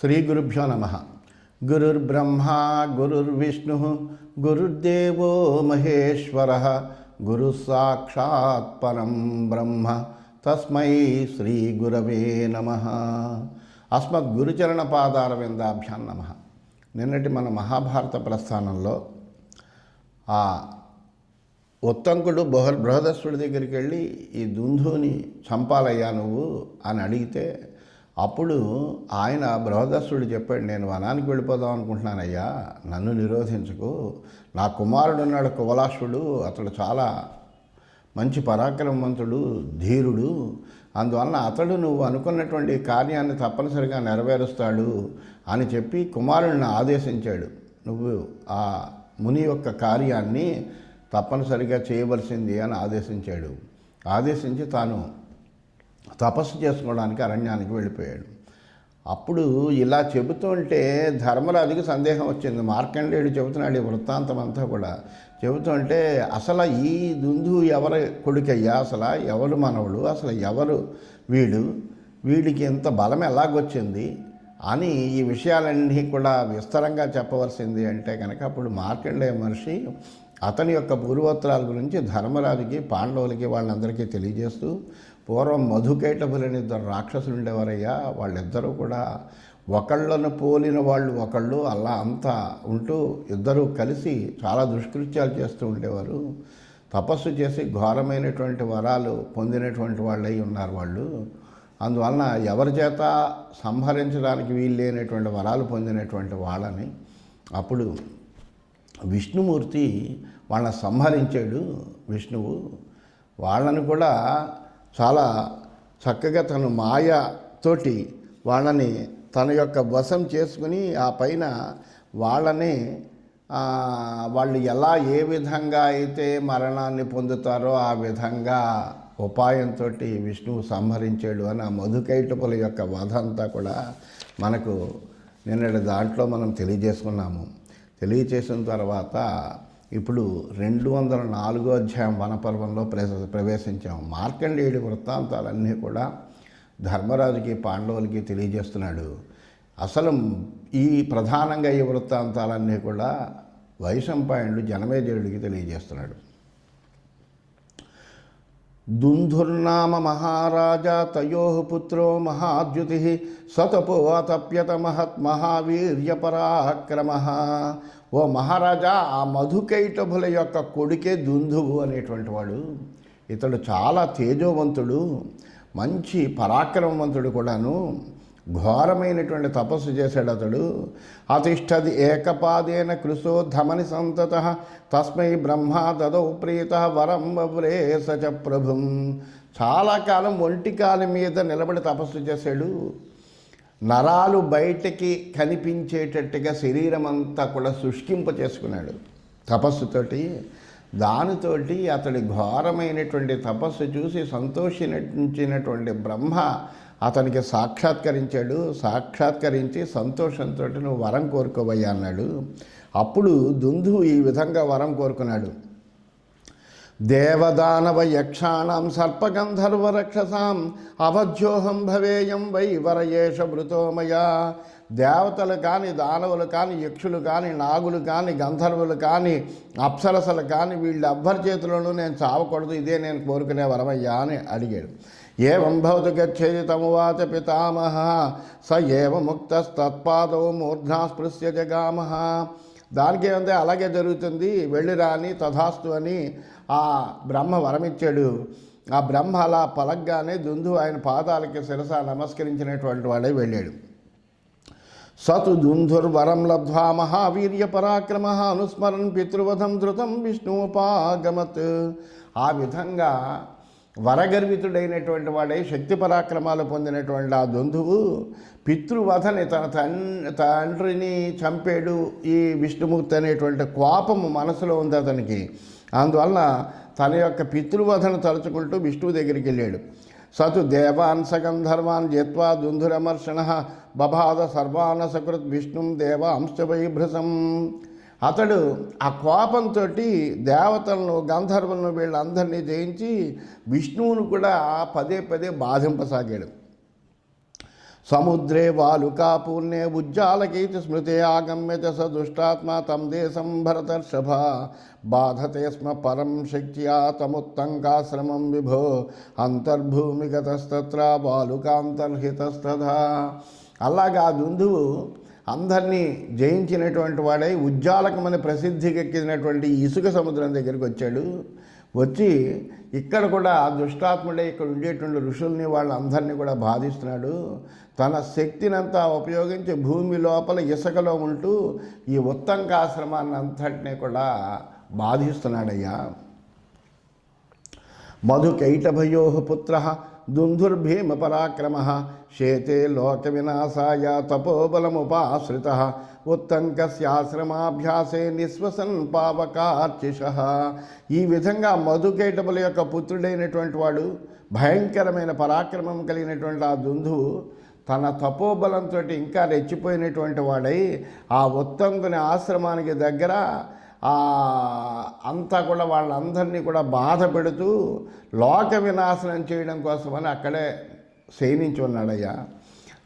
శ్రీ గురుభ్యో నమ. గురుర్బ్రహ్మ గురుర్విష్ణు గురుర్దేవో మహేశ్వర గురు సాక్షాత్ పరం బ్రహ్మ. తస్మై శ్రీ గురవే నమ. అస్మద్ గురుచరణ పాదార విందాభ్యాం నమ. నిన్నటి మన మహాభారత ప్రస్థానంలో ఆ ఉత్తంకుడు బృహ బృహదస్సుడి దగ్గరికి వెళ్ళి ఈ దుంధుని చంపాలయ్యా నువ్వు అని అడిగితే అప్పుడు ఆయన బృహదస్సుడు చెప్పాడు నేను వనానికి వెళ్ళిపోదాం అనుకుంటున్నానయ్యా. నన్ను నిరోధించకు. నా కుమారుడు ఉన్నాడు కువలాసుడు. అతడు చాలా మంచి పరాక్రమవంతుడు ధీరుడు. అందువలన అతడు నువ్వు అనుకున్నటువంటి కార్యాన్ని తప్పనిసరిగా నెరవేరుస్తాడు అని చెప్పి కుమారుడిని ఆదేశించాడు. నువ్వు ఆ ముని యొక్క కార్యాన్ని తప్పనిసరిగా చేయవలసింది అని ఆదేశించాడు. ఆదేశించి తాను తపస్సు చేసుకోవడానికి అరణ్యానికి వెళ్ళిపోయాడు. అప్పుడు ఇలా చెబుతుంటే ధర్మరాజుకి సందేహం వచ్చింది. మార్కండేయుడు చెబుతున్నాడు ఈ వృత్తాంతం అంతా కూడా చెబుతుంటే అసలు ఈ దుందు ఎవరి కొడుకయ్యా? అసలు ఎవరు మనవుడు? అసలు ఎవరు వీడు? వీడికి ఇంత బలం ఎలాగొచ్చింది? అని ఈ విషయాలన్నీ కూడా విస్తరంగా చెప్పవలసింది అంటే కనుక అప్పుడు మార్కండేయ మహర్షి అతని యొక్క పూర్వోత్తరాల గురించి ధర్మరాజుకి పాండవులకి వాళ్ళందరికీ తెలియజేస్తూ పూర్వం మధుకైటబులని ఇద్దరు రాక్షసులు ఉండేవారయ్యా వాళ్ళిద్దరూ కూడా ఒకళ్ళను పోలిన వాళ్ళు ఒకళ్ళు అలా అంతా ఉంటూ ఇద్దరూ కలిసి చాలా దుష్కృత్యాలు చేస్తూ ఉండేవారు. తపస్సు చేసి ఘోరమైనటువంటి వరాలు పొందినటువంటి వాళ్ళై ఉన్నారు వాళ్ళు. అందువలన ఎవరి చేత సంహరించడానికి వీలు లేనటువంటి వరాలు పొందినటువంటి వాళ్ళని అప్పుడు విష్ణుమూర్తి వాళ్ళని సంహరించాడు విష్ణువు. వాళ్ళని కూడా చాలా చక్కగా తను మాయతోటి వాళ్ళని తన యొక్క వశం చేసుకుని ఆ పైన వాళ్ళని వాళ్ళు ఎలా ఏ విధంగా అయితే మరణాన్ని పొందుతారో ఆ విధంగా ఉపాయంతో విష్ణువు సంహరించాడు అని ఆ మధుకైటపుల యొక్క వధ అంతా కూడా మనకు నిన్నటి దాంట్లో మనం తెలియజేసుకున్నాము. తెలియచేసిన తర్వాత ఇప్పుడు రెండు వందల నాలుగో అధ్యాయం వనపర్వంలో ప్రవేశ ప్రవేశించాము. మార్కండేయుడి వృత్తాంతాలన్నీ కూడా ధర్మరాజుకి పాండవులకి తెలియజేస్తున్నాడు. అసలు ఈ ప్రధానంగా ఈ వృత్తాంతాలన్నీ కూడా వైశంపాయనుడు జనమేజయుడికి తెలియజేస్తున్నాడు. దుంధుర్నామ మహారాజా తయో పుత్రో మహాద్యుతి సతపోతప్యత మహత్ మహావీర్యపరాక్రమ ఓ మహారాజా ఆ మధుకైటభుల యొక్క కొడుకే దుందువు అనేటువంటి వాడు. ఇతడు చాలా తేజోవంతుడు మంచి పరాక్రమవంతుడు కూడాను. ఘోరమైనటువంటి తపస్సు చేశాడు అతడు. అతిష్టది ఏకపాదేన కృశో ధమని సంతత తస్మై బ్రహ్మ దదౌ ప్రీత వరం వవ్రే సచ ప్రభుం. చాలా కాలం ఒంటి కాలి మీద నిలబడి తపస్సు చేశాడు. నరాలు బయటికి కనిపించేటట్టుగా శరీరం అంతా కూడా శుష్కింప చేసుకున్నాడు. తపస్సుతోటి దానితోటి అతడి ఘోరమైనటువంటి తపస్సు చూసి సంతోషించినటువంటి బ్రహ్మ అతనికి సాక్షాత్కరించాడు. సాక్షాత్కరించి సంతోషంతో నువ్వు వరం కోరుకోవయ్యా అన్నాడు. అప్పుడు దుందు ఈ విధంగా వరం కోరుకున్నాడు. దేవదానవ యక్షాణం సర్పగంధర్వ రక్షసాం అవధ్యోహం భవేయం వై వరయేష మృతోమయా. దేవతలు కానీ దానవులు కానీ యక్షులు కానీ నాగులు కానీ గంధర్వులు కానీ అప్సరసలు కానీ వీళ్ళ అబ్బరి చేతిలోనూ నేను చావకూడదు ఇదే నేను కోరుకునే వరమయ్యా అని అడిగాడు. ఏం భవతి గచ్చేది తమువాచ పితామహ స ఏవ ముక్తస్తత్పాదౌ మూర్ధ్నా స్పృశ్య జగామ దానికి ఏమంటే అలాగే జరుగుతుంది. వెళ్ళిరా అని తథాస్తు అని ఆ బ్రహ్మ వరమిచ్చాడు. ఆ బ్రహ్మ అలా పలగ్గానే దుందు ఆయన పాదాలకి శిరస నమస్కరించినటువంటి వాడే వెళ్ళాడు. సతు దుంధుర్వరం లబ్ధ్వా మహావీర్య పరాక్రమ అనుస్మరన్ పితృవధం ధృతం విష్ణుపాగమత్ ఆ విధంగా వరగర్వితుడైనటువంటి వాడే శక్తి పరాక్రమాలు పొందినటువంటి ఆ దుందువు పితృవధని తన తన్ తండ్రిని చంపాడు ఈ విష్ణుమూర్తి అనేటువంటి కోపము మనసులో ఉంది అతనికి. అందువలన తన యొక్క పితృవధను తలుచుకుంటూ విష్ణువు దగ్గరికి వెళ్ళాడు. సతు దేవాన్ సగంధర్వాన్ జత్వా దుంధురమర్షణ బబాధ సర్వాన సకృత్ విష్ణుం దేవ అంశవైభృసం అతడు ఆ కోపంతో దేవతలను గంధర్వులను వీళ్ళందరినీ జయించి విష్ణువును కూడా పదే పదే బాధింపసాగాడు. సముద్రే వాలుకాపూర్ణే ఉజ్జాలకీతి స్మృతే ఆగమ్యత స దుష్టాత్మ తం దేశం భరతర్షభ. బాధతే స్మ పరం శక్త్యా తముత్తంకాశ్రమం విభో. అంతర్భూమిగతస్తత్ర బాలుకాంతర్హితస్తథా అలాగా ఆ దుందువు అందరినీ జయించినటువంటి వాడై ఉజ్జాలకమని ప్రసిద్ధికెక్కినటువంటి ఇసుక సముద్రం దగ్గరికి వచ్చాడు. వచ్చి ఇక్కడ కూడా దుష్టాత్ముడే ఇక్కడ ఉండేటువంటి ఋషుల్ని వాళ్ళందరినీ కూడా బాధిస్తున్నాడు. తన శక్తినంతా ఉపయోగించి భూమి లోపల ఇసుకలో ఉంటూ ఈ ఉత్తంకాశ్రమాన్ని అంతటినీ కూడా బాధిస్తున్నాడయ్యా. మధుకైటభయో పుత్ర దుందుర్భీమ పరాక్రమ శేతే లోక వినాశాయ తపోబలముపాశ్రిత ఉత్తంకస్యాశ్రమాభ్యాసే నిశ్వసన్ పావకార్చిష. ఈ విధంగా మధుకైటముల యొక్క పుత్రుడైనటువంటి వాడు భయంకరమైన పరాక్రమం కలిగినటువంటి ఆ దుందువు తన తపోబలంతో ఇంకా రెచ్చిపోయినటువంటి వాడై ఆ ఉత్తంకుని ఆశ్రమానికి దగ్గర అంతా కూడా వాళ్ళందరినీ కూడా బాధ పెడుతూ లోక వినాశనం చేయడం కోసమని అక్కడే శయనించి ఉన్నాడయ్యా.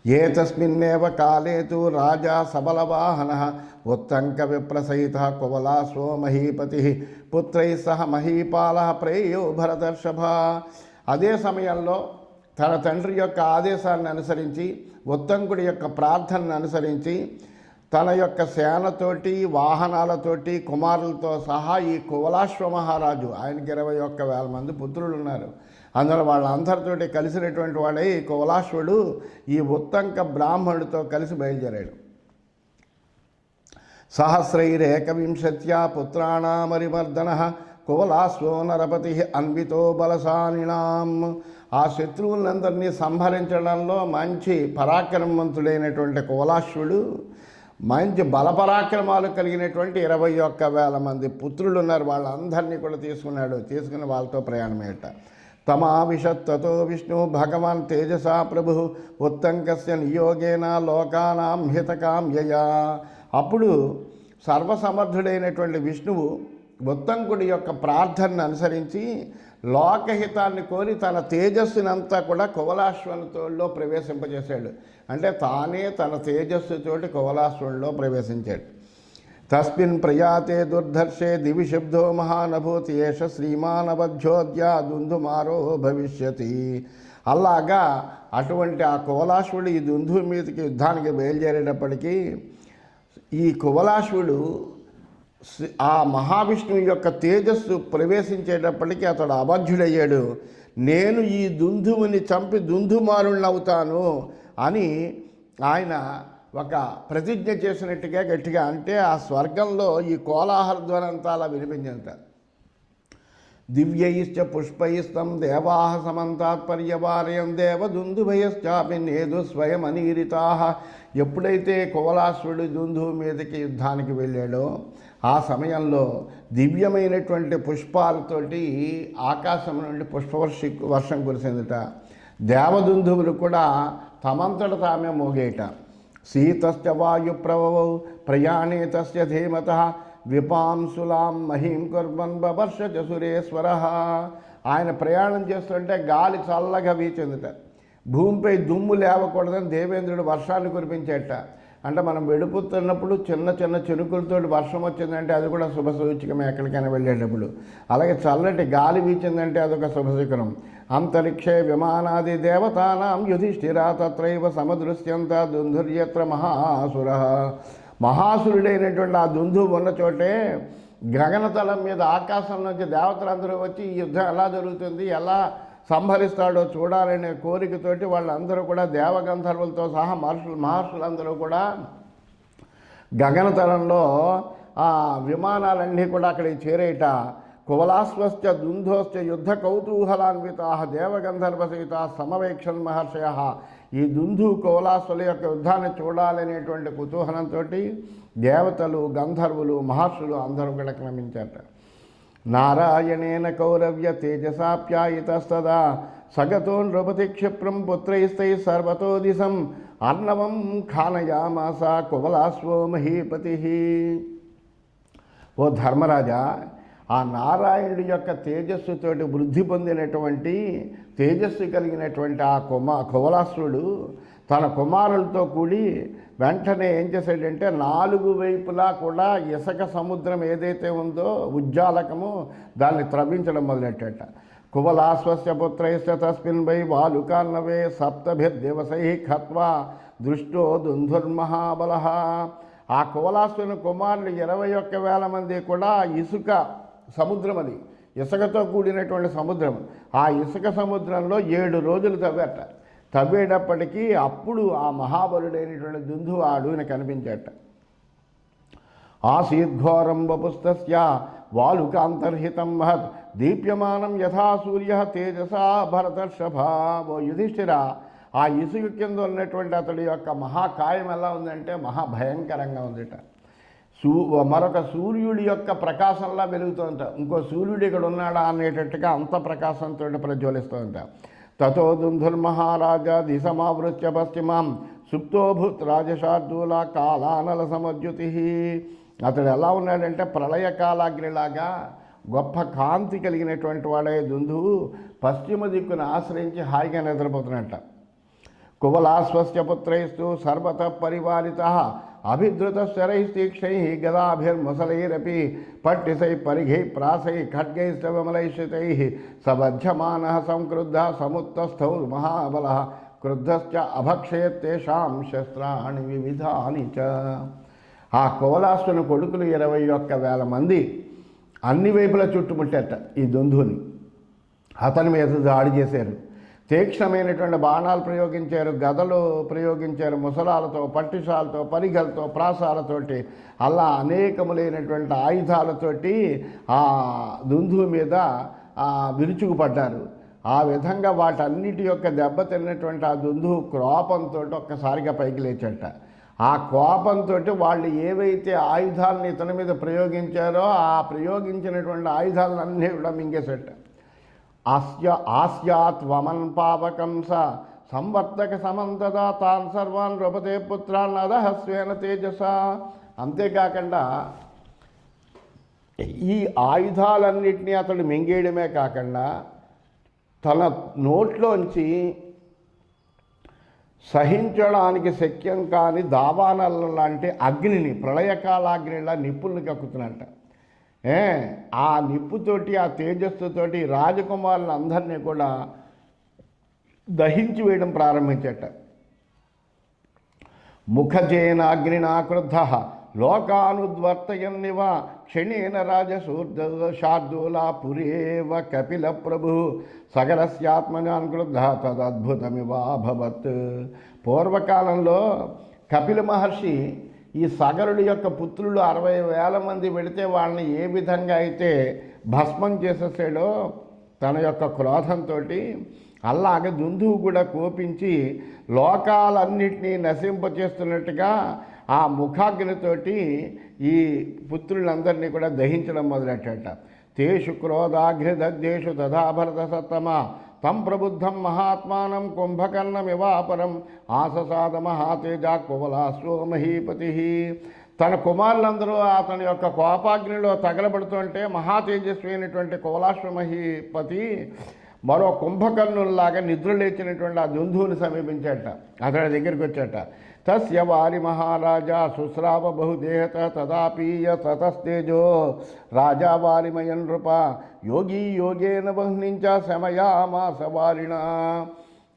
ఏ తస్మిన్నేవ కాలే తు రాజా సబలవాహన ఉత్తంక విప్రసహిత కువలాశ్వో మహీపతి పుత్రై సహ మహీపాల ప్రేయో భరతర్షభ. అదే సమయంలో తన తండ్రి యొక్క ఆదేశాన్ని అనుసరించి ఉత్తంకుడి యొక్క ప్రార్థనను అనుసరించి తన యొక్క సేనతోటి వాహనాలతోటి కుమారులతో సహా ఈ కువలాశ్వ మహారాజు ఆయనకి ఇరవై ఒక్క వేల మంది పుత్రులు ఉన్నారు అందులో వాళ్ళందరితోటి కలిసినటువంటి వాడే ఈ కువలాశ్వుడు ఈ ఉత్తంక బ్రాహ్మణుడితో కలిసి బయలుదేరాడు. సహస్రైరేకవింశత్యా పుత్రాణామరిమర్దన కువలాశ్వో నరపతి అన్వితో బలసానినాం ఆ శత్రువులందరినీ సంహరించడంలో మంచి పరాక్రమవంతుడైనటువంటి కువలాశ్వుడు మంచి బలపరాక్రమాలు కలిగినటువంటి ఇరవై ఒక్క వేల మంది పుత్రులు ఉన్నారు వాళ్ళందరినీ కూడా తీసుకున్నాడు. తీసుకుని వాళ్ళతో ప్రయాణమేట తమావిశత్తతో విష్ణు భగవాన్ తేజసా ప్రభు ఉత్తంకస్య నియోగేన లోకానాం హితకామ్యయా అప్పుడు సర్వసమర్థుడైనటువంటి విష్ణువు ఉత్తంకుడి యొక్క ప్రార్థనను అనుసరించి లోకహితాన్ని కోరి తన తేజస్సునంతా కూడా కువలాశ్వనితోళ్ళలో ప్రవేశింపజేశాడు. అంటే తానే తన తేజస్సుతోటి కువలాశ్వనిలో ప్రవేశించాడు. తస్మిన్ ప్రయాతే దుర్ధర్షే దివి శబ్దో మహానభూతి ఏష శ్రీమానవధ్యోద్యా దుందుమారో భవిష్యతి. అలాగా అటువంటి ఆ కువలాశ్వుడు ఈ దుందు మీదకి యుద్ధానికి బయలుదేరేటప్పటికీ ఈ కువలాశ్వుడు ఆ మహావిష్ణువు యొక్క తేజస్సు ప్రవేశించేటప్పటికీ అతడు అబద్ధుడయ్యాడు నేను ఈ దుందువుని చంపి దుందుమారుణ్ణి అవుతాను అని ఆయన ఒక ప్రతిజ్ఞ చేసినట్టుగా గట్టిగా అంటే ఆ స్వర్గంలో ఈ కోలాహల ధ్వనంతా అలా వినిపించిందట. దివ్యైశ్చ పుష్పైస్తం దేవాహ సమంతాత్పర్యవారయం దేవదుందుభయశ్చాపి నేదు స్వయం అనీరితా ఎప్పుడైతే కువలాశ్వరుడు దుందు మీదకి యుద్ధానికి వెళ్ళాడో ఆ సమయంలో దివ్యమైనటువంటి పుష్పాలతోటి ఆకాశం నుండి పుష్పవర్షి వర్షం కురిసిందట. దేవదుంధువులు కూడా తమంతట తామే మోగేట. శీతశ్చ వాయుప్రవౌ ప్రయాణే తస్య ధీమత విపాంసులాం మహీం కుర్మన్ బవర్ష సురేశ్వర. ఆయన ప్రయాణం చేస్తుంటే గాలి చల్లగా వీచిందట. భూమిపై దుమ్ము లేవకూడదని దేవేంద్రుడు వర్షాన్ని కురిపించేట. అంటే మనం వెడుపుతున్నప్పుడు చిన్న చిన్న చినుకులతో వర్షం వచ్చిందంటే అది కూడా శుభ సూచకమే ఎక్కడికైనా వెళ్ళేటప్పుడు. అలాగే చల్లటి గాలి వీచిందంటే అదొక శుభసూచకం అంతరిక్షే విమానాది దేవతానాం యుధిష్ఠిరా తత్రైవ సమదృశ్యంత దుంధుర్యత్ర మహాసుర. మహాసురుడైనటువంటి ఆ దుంధు ఉన్న చోటే గగనతలం మీద ఆకాశం నుంచి దేవతలందరూ వచ్చి ఈ యుద్ధం ఎలా జరుగుతుంది ఎలా సంహరిస్తాడో చూడాలనే కోరికతోటి వాళ్ళందరూ కూడా దేవగంధర్వులతో సహా మహర్షులు మహర్షులందరూ కూడా గగనతలంలో ఆ విమానాలన్నీ కూడా అక్కడికి చేరేట. కువలాశ్వశ్చ దుంధోశ్చ యుద్ధ కౌతూహలాన్వితా దేవగంధర్వ సహిత సమవేక్షన్ మహర్షయ. ఈ దుంధు కువలాశ్వల యొక్క యుద్ధాన్ని చూడాలనేటువంటి కుతూహలంతో దేవతలు గంధర్వులు మహర్షులు అందరూ కూడా క్రమించారట. నారాయణేన కౌరవ్య తేజసాప్యాయితస్తదా. సగతో నృపతి క్షిప్రం పుత్రైస్తై సర్వతో దిశం అర్ణవం ఖానయామాస కువలాస్వో మహీపతి. ఓ ధర్మరాజా ఆ నారాయణుడి యొక్క తేజస్సుతోటి వృద్ధి పొందినటువంటి తేజస్సు కలిగినటువంటి ఆ కుమ కువలాసుడు తన కుమారులతో కూడి వెంటనే ఏం చేశాడంటే నాలుగు వైపులా కూడా ఇసుక సముద్రం ఏదైతే ఉందో ఉజ్జాలకము దాన్ని త్రవ్వించడం మొదలెట్టట. కువలాశ్వస్య పుత్రైశ్చ తస్మిన్ వై బాలుకాన్నవే సప్తభిర్దివసై ఖత్వా దృష్టో దుంధుర్మహాబల. ఆ కువలాశ్వని కుమారులు ఇరవై ఒక్క వేల మంది కూడా ఇసుక సముద్రం అది. ఇసుకతో కూడినటువంటి సముద్రం. ఆ ఇసుక సముద్రంలో ఏడు రోజులు తవ్వేట. తవ్వేటప్పటికీ అప్పుడు ఆ మహాబలుడైనటువంటి దుందు ఆ అడుగున కనిపించేట. ఆసీద్ఘోరం వపుస్తస్య వాలుకాంతర్హితం మహత్ దీప్యమానం యథా సూర్య తేజసా భరతర్షభావో యుధిష్ఠిర. ఆ ఇసుక కింద ఉన్నటువంటి అతడి యొక్క మహాకాయం ఎలా ఉందంటే మహాభయంకరంగా ఉందిట. సూ మరొక సూర్యుడి యొక్క ప్రకాశంలా వెలుగుతుంట ఇంకో సూర్యుడు ఇక్కడ ఉన్నాడా అనేటట్టుగా అంత ప్రకాశంతో ప్రజ్వలిస్తుంట తతో దుంధుర్మహారాజా దిశమావృత్య పశ్చిమాం సుప్తోభూత్ రాజశార్దూల కాలానల సమద్యుతి అతడు ఎలా ఉన్నాడంటే ప్రళయకాలాగ్నిలాగా గొప్ప కాంతి కలిగినటువంటి వాడే దుందువు పశ్చిమ దిక్కును ఆశ్రయించి హాయిగా నిద్రపోతున్నట్ట కువలాశ్వస్య పుత్రైస్తు సర్వత పరివారిత అభిధృత గదాభిర్ముసలైరపి పట్టిసై పరిఘై ప్రాసై ఖడ్గైస్తవమలైశ్రితై సబధ్యమాన సంక్రుద్ధ సముత్తస్థౌ మహాబల క్రుద్ధశ్చ అభక్షయత్తేషాం శస్త్రాణి వివిధాని చ ఆ కోలాసుని కొడుకులు ఇరవై ఒక్క వేల మంది అన్ని వైపులా చుట్టుముట్టేట ఈ దుందుని. అతని మీద దాడి చేశారు. తీక్షణమైనటువంటి బాణాలు ప్రయోగించారు గదలు ప్రయోగించారు ముసలాలతో పట్టిసాలతో పరిగలతో ప్రాసాలతోటి అలా అనేకములైనటువంటి ఆయుధాలతోటి ఆ దుందు మీద విరుచుకుపడ్డారు. ఆ విధంగా వాటన్నిటి యొక్క దెబ్బతిన్నటువంటి ఆ దుందు క్రోపంతో ఒక్కసారిగా పైకి లేచట. ఆ కోపంతో వాళ్ళు ఏవైతే ఆయుధాలను ఇతని మీద ప్రయోగించారో ఆ ప్రయోగించినటువంటి ఆయుధాలన్నీ కూడా మింగేసట. ఆస్య ఆస్యాత్ వమన్ పావకం స. సంవర్తక సమంతదా తాన్ సర్వాన్ రూపతే పుత్రాన్ అదహస్వేన తేజస. అంతేకాకుండా ఈ ఆయుధాలన్నింటినీ అతడు మింగేయడమే కాకుండా తన నోట్లోంచి సహించడానికి శక్యం కాని దావానల లాంటి అగ్నిని ప్రళయకాలాగ్నిలా నిప్పుల్ని కక్కుతున్నట్ట ఏ ఆ నిప్పుతోటి ఆ తేజస్సుతోటి రాజకుమారులందరినీ కూడా దహించి వేయడం ప్రారంభించట. ముఖజేనాగ్నినా క్రుద్ధ లోకానుద్వర్తయన్నివ క్షణేన రాజశూర్ద శార్దూలా పురేవ కపిల ప్రభు సగరస్యాత్మజాన్ క్రుద్ధ తదద్భుతమివాభవత్. పూర్వకాలంలో కపిల మహర్షి ఈ సగరుడి యొక్క పుత్రులు అరవై వేల మంది పెడితే వాళ్ళని ఏ విధంగా అయితే భస్మం చేసేసాడో తన యొక్క క్రోధంతో అలాగే దుందువు కూడా కోపించి లోకాలన్నింటినీ నశింపచేస్తున్నట్టుగా ఆ ముఖాగ్నితోటి ఈ పుత్రులందరినీ కూడా దహించడం మొదలెట్టట తేషు దేశు తథాభరత సత్తమ తం ప్రబుద్ధం మహాత్మానం కుంభకర్ణమివాపరం ఆససాద మహాతేజ కువలాశ్వ మహీపతి తన కుమారులందరూ అతని యొక్క కోపాగ్నిలో తగలబడుతుంటే మహాతేజస్వి అయినటువంటి కువలాశ్వమహీపతి మరో కుంభకర్ణుల్లాగా నిద్రలేచినటువంటి ఆ జంధువుని సమీపించాట అతడి దగ్గరికి వచ్చాట. తస్య వారి మహారాజా శుశ్రావ బహుదేహత తదాపీయ తతస్తేజో రాజా వారిమయన్ నృప యోగి యోగేన వహ్నించ శమయామాస వారిణ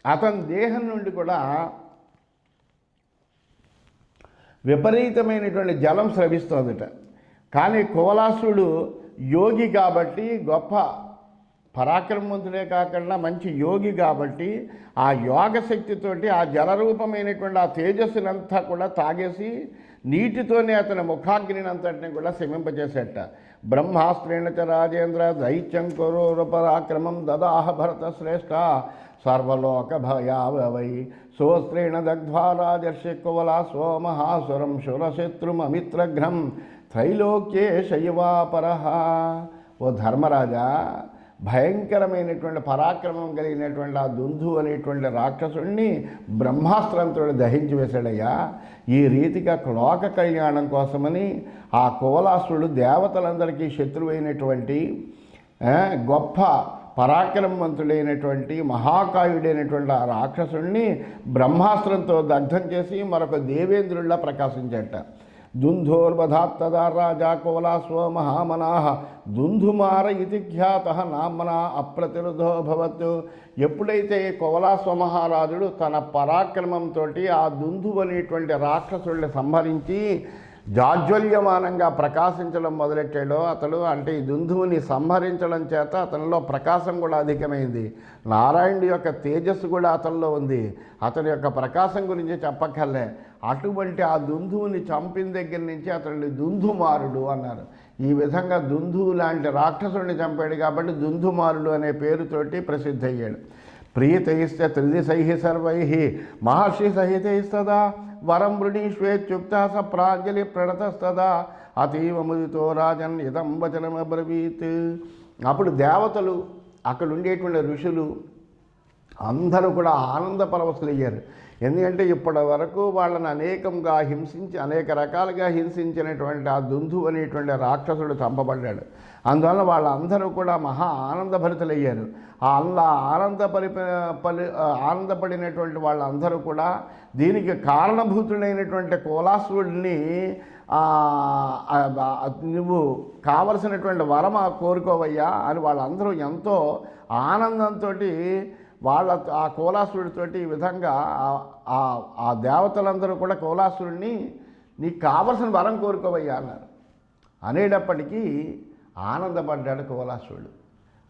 అతని దేహం నుండి కూడా విపరీతమైనటువంటి జలం స్రవిస్తోందట. కానీ కువలాసుడు యోగి కాబట్టి గొప్ప పరాక్రమవంతుడే కాకుండా మంచి యోగి కాబట్టి ఆ యోగ శక్తితోటి ఆ జలరూపమైనటువంటి ఆ తేజస్సునంతా కూడా తాగేసి నీటితోనే అతని ముఖాగ్నిని అంతటిని కూడా శమింపజేసేట బ్రహ్మాస్త్రేణ చ రాజేంద్ర దైత్యం కరోర పరాక్రమం దదాహ భరత శ్రేష్ఠ సర్వలోక భయావై సోస్త్రేణ దగ్ధ్వా రాజర్షి కువలా సోమహాసురం శురశత్రుమమిత్రఘ్నం త్రైలోక్యే శైవాపరహ ఓ ధర్మరాజా భయంకరమైనటువంటి పరాక్రమం కలిగినటువంటి ఆ దుందు అనేటువంటి రాక్షసుడిని బ్రహ్మాస్త్రంతో దహించి వేశాడయ్యా. ఈ రీతిగా క్లోక కళ్యాణం కోసమని ఆ కువలాసుడు దేవతలందరికీ శత్రువైనటువంటి గొప్ప పరాక్రమవంతుడైనటువంటి మహాకాయుడైనటువంటి ఆ రాక్షసుడిని బ్రహ్మాస్త్రంతో దగ్ధం చేసి మరొక దేవేంద్రుడిలా ప్రకాశించట దుంధోర్వధాత్తదా రాజా కోలాస్వ మహామనాహ దుంధుమార ఇది ఖ్యాత నామన అప్రతిరుధోభవత్ ఎప్పుడైతే కోలాస్వ మహారాజుడు తన పరాక్రమంతో ఆ దుంధు అనేటువంటి రాక్షసుల్ని సంహరించి జాజ్వల్యమానంగా ప్రకాశించడం మొదలెట్టాడో అతడు అంటే ఈ దుందువుని సంహరించడం చేత అతనిలో ప్రకాశం కూడా అధికమైంది. నారాయణుడి యొక్క తేజస్సు కూడా అతనిలో ఉంది. అతని యొక్క ప్రకాశం గురించి చెప్పక్కర్లే. అటువంటి ఆ దుందువుని చంపిన దగ్గర నుంచి అతడిని దుందుమారుడు అన్నారు. ఈ విధంగా దుందువు లాంటి రాక్షసుడిని చంపాడు కాబట్టి దుందుమారుడు అనే పేరుతోటి ప్రసిద్ధి అయ్యాడు త్రిది త్రిదిశై సర్వై మహర్షి సహితైస్తదా? వరం వృణీష్వేత్యుక్త స ప్రాంజలి ప్రణతస్తదా. అతీవ ముదితో రాజన్ ఇదం వచనమబ్రవీత్ అప్పుడు దేవతలు అక్కడ ఉండేటువంటి ఋషులు అందరూ కూడా ఆనంద పరవశులయ్యారు. ఎందుకంటే ఇప్పటి వరకు వాళ్ళని అనేకంగా హింసించి అనేక రకాలుగా హింసించినటువంటి ఆ దుందు అనేటువంటి రాక్షసుడు చంపబడ్డాడు. అందువల్ల వాళ్ళందరూ కూడా మహా ఆనందభరితులయ్యారు. ఆ అల్లా ఆనందపరి పలి ఆనందపడినటువంటి వాళ్ళందరూ కూడా దీనికి కారణభూతుడైనటువంటి కోలాసుడిని నువ్వు కావలసినటువంటి వరం కోరుకోవయ్యా అని వాళ్ళందరూ ఎంతో ఆనందంతో వాళ్ళ ఆ కోలాసుడితోటి ఈ విధంగా ఆ- ఆ- ఆ దేవతలందరూ కూడా కోలాసుడిని నీకు కావలసిన వరం కోరుకోవయ్యా అన్నారు. అనేటప్పటికీ ఆనందపడ్డాడు కోలాసుడు.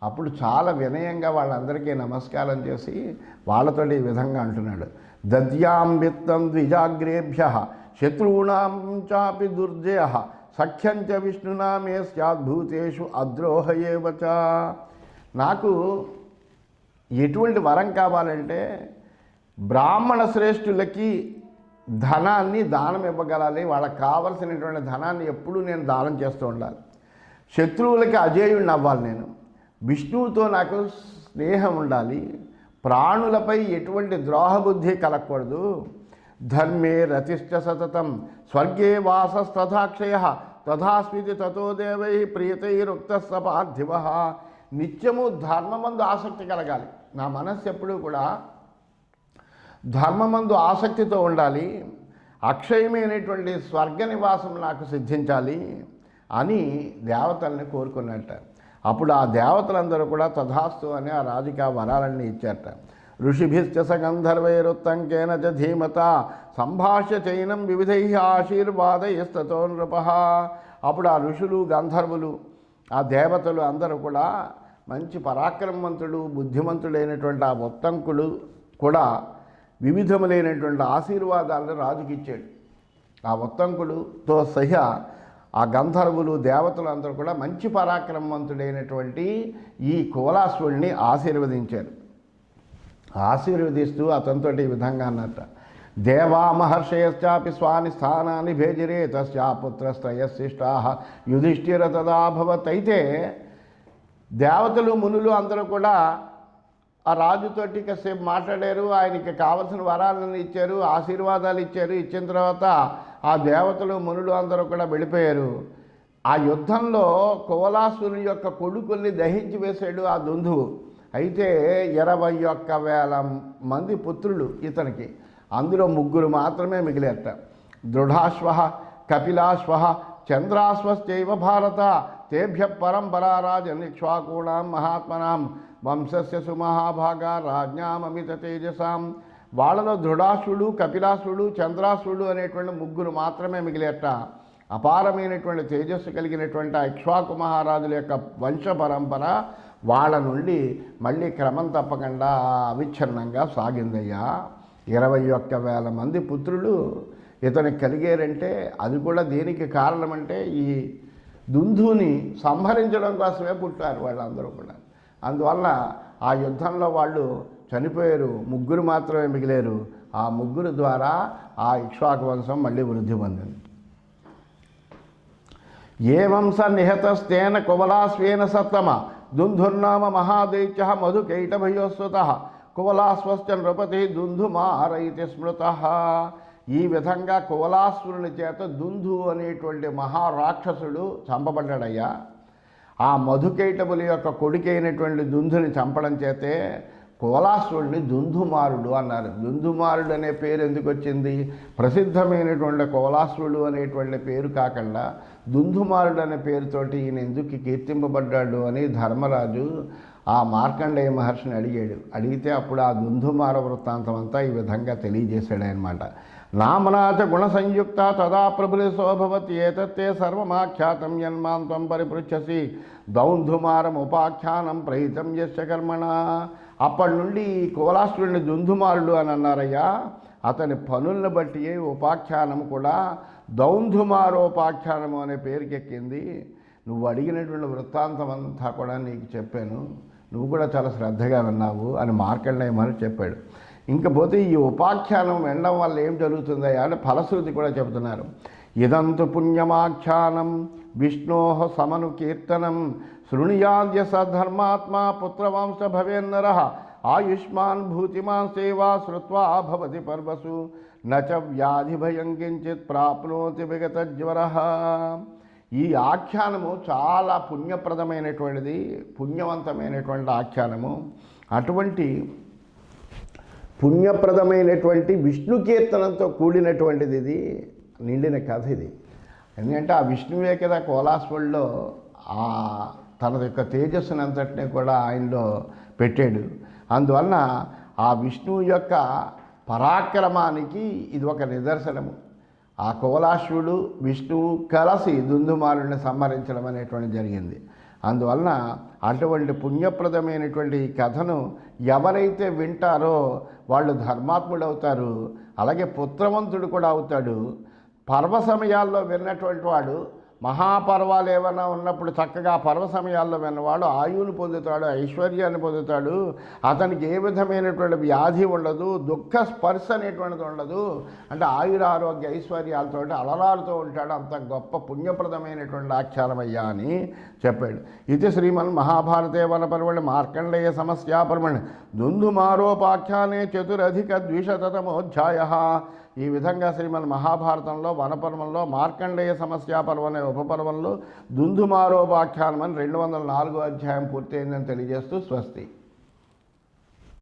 అప్పుడు చాలా వినయంగా వాళ్ళందరికీ నమస్కారం చేసి వాళ్ళతో ఈ విధంగా అంటున్నాడు. దద్యాం విత్తం ద్విజాగ్రేభ్య శత్రూణాం చాపి దుర్జయ సఖ్యం చ సద్భూతేషు అద్రోహయేవచ నాకు ఎటువంటి వరం కావాలంటే బ్రాహ్మణ శ్రేష్ఠులకి ధనాన్ని దానం ఇవ్వగలాలి. వాళ్ళకి కావలసినటువంటి ధనాన్ని ఎప్పుడూ నేను దానం చేస్తూ ఉండాలి. శత్రువులకి అజేయుడిని అవ్వాలి నేను. విష్ణువుతో నాకు స్నేహం ఉండాలి. ప్రాణులపై ఎటువంటి ద్రోహబుద్ధి కలగకూడదు. ధర్మే రతిష్ట సతతం. స్వర్గే వాసస్తథాక్షయ. తథాస్మితి తతో దేవై ప్రియతైరుక్త సపార్థివ నిత్యము ధర్మమందు ఆసక్తి కలగాలి. నా మనస్సు ఎప్పుడూ కూడా ధర్మమందు ఆసక్తితో ఉండాలి. అక్షయమైనటువంటి స్వర్గ నివాసం నాకు సిద్ధించాలి. అని దేవతల్ని కోరుకున్నట్ట. అప్పుడు ఆ దేవతలందరూ కూడా తథాస్తు అని ఆ రాజుకి ఆ వరాలన్నీ ఇచ్చారట. ఋషిభిశ్చ సగంధర్వైరుత్తంకేన చ ధీమత సంభాష్య చైనం వివిధై ఆశీర్వాదయస్తతో నృప. అప్పుడు ఆ ఋషులు గంధర్వులు ఆ దేవతలు అందరూ కూడా మంచి పరాక్రమవంతుడు బుద్ధిమంతుడైనటువంటి ఆ ఉత్తంకుడు కూడా వివిధములైనటువంటి ఆశీర్వాదాలను రాజుకి ఇచ్చాడు ఆ ఉత్తంకుడుతో సహా ఆ గంధర్వులు దేవతలు అందరూ కూడా మంచి పరాక్రమవంతుడైనటువంటి ఈ కోలాసుడిని ఆశీర్వదించారు. ఆశీర్వదిస్తూ అతనితో ఈ విధంగా అన్నట్ట. దేవా మహర్షయశ్చాపి స్వాని స్థానాన్ని భేజిరే తస్యాపుత్రస్తయశిష్టా యుధిష్ఠిర తదాభవత్ అయితే దేవతలు మునులు అందరూ కూడా ఆ రాజుతోటి కాసేపు మాట్లాడారు. ఆయనకి కావలసిన వరాలను ఇచ్చారు ఆశీర్వాదాలు ఇచ్చారు. ఇచ్చిన తర్వాత ఆ దేవతలు మునులు అందరూ కూడా వెళ్ళిపోయారు. ఆ యుద్ధంలో కువలాసుని యొక్క కొడుకుల్ని దహించి వేశాడు ఆ దుందువు అయితే ఇరవై ఒక్క వేల మంది పుత్రులు ఇతనికి. అందులో ముగ్గురు మాత్రమే మిగిలేట. దృఢాశ్వ కపిలాశ్వ చంద్రాశ్వశ్చైవ భారత తేభ్య పరంపరారాజన్ ఇక్ష్వాకూణాం మహాత్మనాం వంశస్య సుమహాభాగా రాజ్ఞామమిత తేజసాం వాళ్ళలో దృఢాసుడు కపిలాసుడు చంద్రాసుడు అనేటువంటి ముగ్గురు మాత్రమే మిగిలేట అపారమైనటువంటి తేజస్సు కలిగినటువంటి ఆ ఇక్ష్వాకు మహారాజుల యొక్క వంశ పరంపర వాళ్ళ నుండి మళ్ళీ క్రమం తప్పకుండా అవిచ్ఛిన్నంగా సాగిందయ్యా. ఇరవై ఒక్క వేల మంది పుత్రులు ఇతనికి కలిగారంటే అది కూడా దేనికి కారణమంటే ఈ దుందుని సంహరించడం కోసమే పుట్టారు వాళ్ళందరూ కూడా. అందువల్ల ఆ యుద్ధంలో వాళ్ళు చనిపోయారు ముగ్గురు మాత్రమే మిగిలేరు. ఆ ముగ్గురు ద్వారా ఆ ఇక్ష్వాకు వంశం మళ్ళీ వృద్ధి పొందింది. ఏ వంశ నిహతస్తేన కువలాస్వేన సత్తమ దుంధుర్నామ మహాదైత్య మధుకైటభయోస్వత కువలాస్వశ్చ నృపతి దుంధుమారైతి స్మృత. ఈ విధంగా కువలాశ్వరుని చేత దుంధు అనేటువంటి మహారాక్షసుడు చంపబడ్డాడయ్యా. ఆ మధుకైటబుల యొక్క కొడుకైనటువంటి దుంధుని చంపడం చేతే కోలాసురుడిని దుందుమారుడు అన్నారు. దుందుమారుడు అనే పేరు ఎందుకు వచ్చింది? ప్రసిద్ధమైనటువంటి కోలాసురుడు అనేటువంటి పేరు కాకుండా దుందుమారుడు అనే పేరుతోటి ఈయన ఎందుకు కీర్తింపబడ్డాడు అని ధర్మరాజు ఆ మార్కండేయ మహర్షిని అడిగాడు. అడిగితే అప్పుడు ఆ దుందుమార వృత్తాంతం అంతా ఈ విధంగా తెలియజేశాడు అనమాట నామనాచ గుణ సంయుక్త తదా ప్రభులశోభవతి ఏతత్తే సర్వమాఖ్యాతం జన్మాంతం పరిపృచ్ఛసి దౌంధుమారం ఉపాఖ్యానం ప్రహితం యస్య కర్మణ. అప్పటి నుండి ఈ కోలాసురుడిని దుందుమారుడు అని అన్నారయ్యా. అతని పనులను బట్టి ఉపాఖ్యానం కూడా దౌంధుమారోపాఖ్యానము అనే పేరుకెక్కింది. నువ్వు అడిగినటువంటి వృత్తాంతం అంతా కూడా నీకు చెప్పాను. నువ్వు కూడా చాలా శ్రద్ధగా విన్నావు అని మార్కండేయమని చెప్పాడు. ఇంకపోతే ఈ ఉపాఖ్యానం వినడం వల్ల ఏం జరుగుతుందయ్యా అంటే ఫలశ్రుతి కూడా చెబుతున్నారు. ఇదంతు పుణ్యమాఖ్యానం విష్ణోహ సమను కీర్తనం శృణుయాద్య సధర్మాత్మా పుత్రవంశ భవేన్నర ఆయుష్మాన్ భూతిమాన్ సేవా శ్రుత్వా భవతి పర్వసు. నచ వ్యాధి భయం కించిత్ ప్రాప్నోతి విగత జ్వర. ఈ ఆఖ్యానము చాలా పుణ్యప్రదమైనటువంటిది పుణ్యవంతమైనటువంటి ఆఖ్యానము. అటువంటి పుణ్యప్రదమైనటువంటి విష్ణు కీర్తనంతో కూడినటువంటిది ఇది నిండిన కథ ఇది. ఎందుకంటే ఆ విష్ణువే కదా కోలాస్వల్లో ఆ తన యొక్క తేజస్సుని అంతటినీ కూడా ఆయనలో పెట్టాడు. అందువలన ఆ విష్ణువు యొక్క పరాక్రమానికి ఇది ఒక నిదర్శనము. ఆ కోలాశ్వుడు విష్ణువు కలిసి దుందుమారుని సంహరించడం అనేటువంటి జరిగింది. అందువలన అటువంటి పుణ్యప్రదమైనటువంటి ఈ కథను ఎవరైతే వింటారో వాళ్ళు ధర్మాత్ముడు అవుతారు అలాగే పుత్రవంతుడు కూడా అవుతాడు. పర్వ సమయాల్లో విన్నటువంటి వాడు మహాపర్వాలు ఏమైనా ఉన్నప్పుడు చక్కగా పర్వ సమయాల్లో విన్నవాడు ఆయువును పొందుతాడు ఐశ్వర్యాన్ని పొందుతాడు. అతనికి ఏ విధమైనటువంటి వ్యాధి ఉండదు దుఃఖ స్పర్శ అనేటువంటిది ఉండదు. అంటే ఆయుర ఆరోగ్య ఐశ్వర్యాలతో అలరారుతూ ఉంటాడు. అంత గొప్ప పుణ్యప్రదమైనటువంటి ఆఖ్యానమయ్యా అని చెప్పాడు. ఇది శ్రీమన్ మహాభారతే వనపర్వణి మార్కండేయ సమస్యాపర్మణి దుందుమారోపాఖ్యానే చతురధిక ద్విశతమోధ్యాయ ఈ విధంగా శ్రీమన్ మహాభారతంలో వనపర్వంలో మార్కండేయ సమస్యాపర్వం అనే ఉపపర్వంలో దుందుమారోపాఖ్యానం అని రెండు వందల నాలుగో అధ్యాయం పూర్తయిందని తెలియజేస్తూ స్వస్తి.